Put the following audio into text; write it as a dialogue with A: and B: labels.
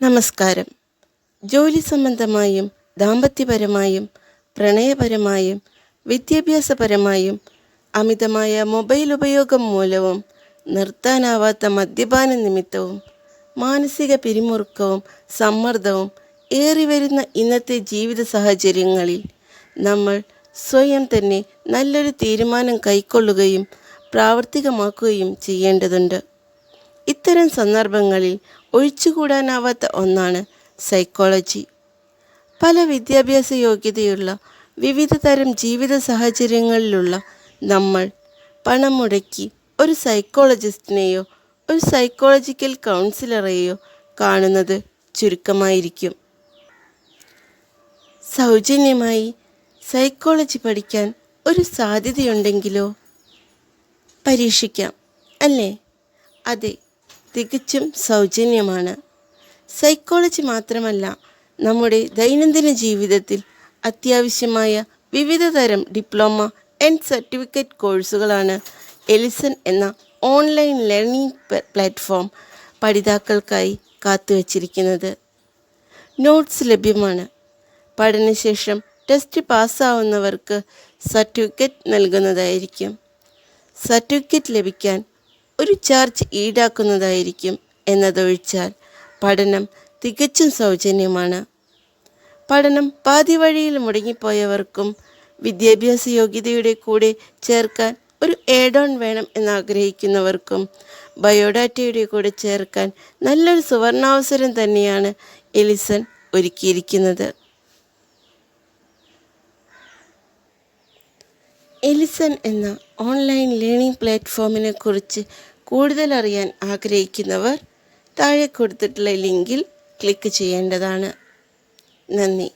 A: നമസ്കാരം. ജോലി സംബന്ധമായും ദാമ്പത്യപരമായും പ്രണയപരമായും വിദ്യാഭ്യാസപരമായും അമിതമായ മൊബൈൽ ഉപയോഗം മൂലവും നിർത്താനാവാത്ത മദ്യപാന നിമിത്തവും മാനസിക പിരിമുറുക്കവും സമ്മർദ്ദവും ഏറിവരുന്ന ഇന്നത്തെ ജീവിത സാഹചര്യങ്ങളിൽ നമ്മൾ സ്വയം തന്നെ നല്ലൊരു തീരുമാനം കൈക്കൊള്ളുകയും പ്രാവർത്തികമാക്കുകയും ചെയ്യേണ്ടതുണ്ട്. ഇത്തരം സന്ദർഭങ്ങളിൽ ഒഴിച്ചുകൂടാനാവാത്ത ഒന്നാണ് സൈക്കോളജി പല വിദ്യാഭ്യാസ യോഗ്യതയുള്ള വിവിധ തരം ജീവിത സാഹചര്യങ്ങളിലുള്ള നമ്മൾ പണം മുടക്കി ഒരു സൈക്കോളജിസ്റ്റിനെയോ ഒരു സൈക്കോളജിക്കൽ കൗൺസിലറെയോ കാണുന്നത് ചുരുക്കമായിരിക്കും. സൗജന്യമായി സൈക്കോളജി പഠിക്കാൻ ഒരു സാധ്യതയുണ്ടെങ്കിലോ? പരീക്ഷിക്കാം അല്ലേ? അതെ തികച്ചും സൗജന്യമാണ്. സൈക്കോളജി മാത്രമല്ല നമ്മുടെ ദൈനംദിന ജീവിതത്തിൽ അത്യാവശ്യമായ വിവിധ തരം ഡിപ്ലോമ ആൻഡ് സർട്ടിഫിക്കറ്റ് കോഴ്സുകളാണ് എലിസൺ എന്ന ഓൺലൈൻ ലേണിംഗ് പ്ലാറ്റ്ഫോം പഠിതാക്കൾക്കായി കാത്തുവച്ചിരിക്കുന്നത്. നോട്ട്സ് ലഭ്യമാണ്. പഠനശേഷം ടെസ്റ്റ് പാസ്സാവുന്നവർക്ക് സർട്ടിഫിക്കറ്റ് നൽകുന്നതായിരിക്കും. സർട്ടിഫിക്കറ്റ് ലഭിക്കാൻ ഒരു ചാർജ് ഈടാക്കുന്നതായിരിക്കും എന്നതൊഴിച്ചാൽ പഠനം തികച്ചും സൗജന്യമാണ്. പഠനം പാതി വഴിയിൽ മുടങ്ങിപ്പോയവർക്കും വിദ്യാഭ്യാസ യോഗ്യതയുടെ കൂടെ ചേർക്കാൻ ഒരു ഏഡ് ഓൺ വേണം എന്നാഗ്രഹിക്കുന്നവർക്കും ബയോഡാറ്റയുടെ കൂടെ ചേർക്കാൻ നല്ലൊരു സുവർണാവസരം തന്നെയാണ് എലിസൺ ഒരുക്കിയിരിക്കുന്നത്. എലിസൺ എന്ന ഓൺലൈൻ ലേണിംഗ് പ്ലാറ്റ്ഫോമിനെ കുറിച്ച് കൂടുതൽ അറിയാൻ ആഗ്രഹിക്കുന്നവർ താഴെ കൊടുത്തിട്ടുള്ള ലിങ്കിൽ ക്ലിക്ക് ചെയ്യേണ്ടതാണ്. നന്ദി.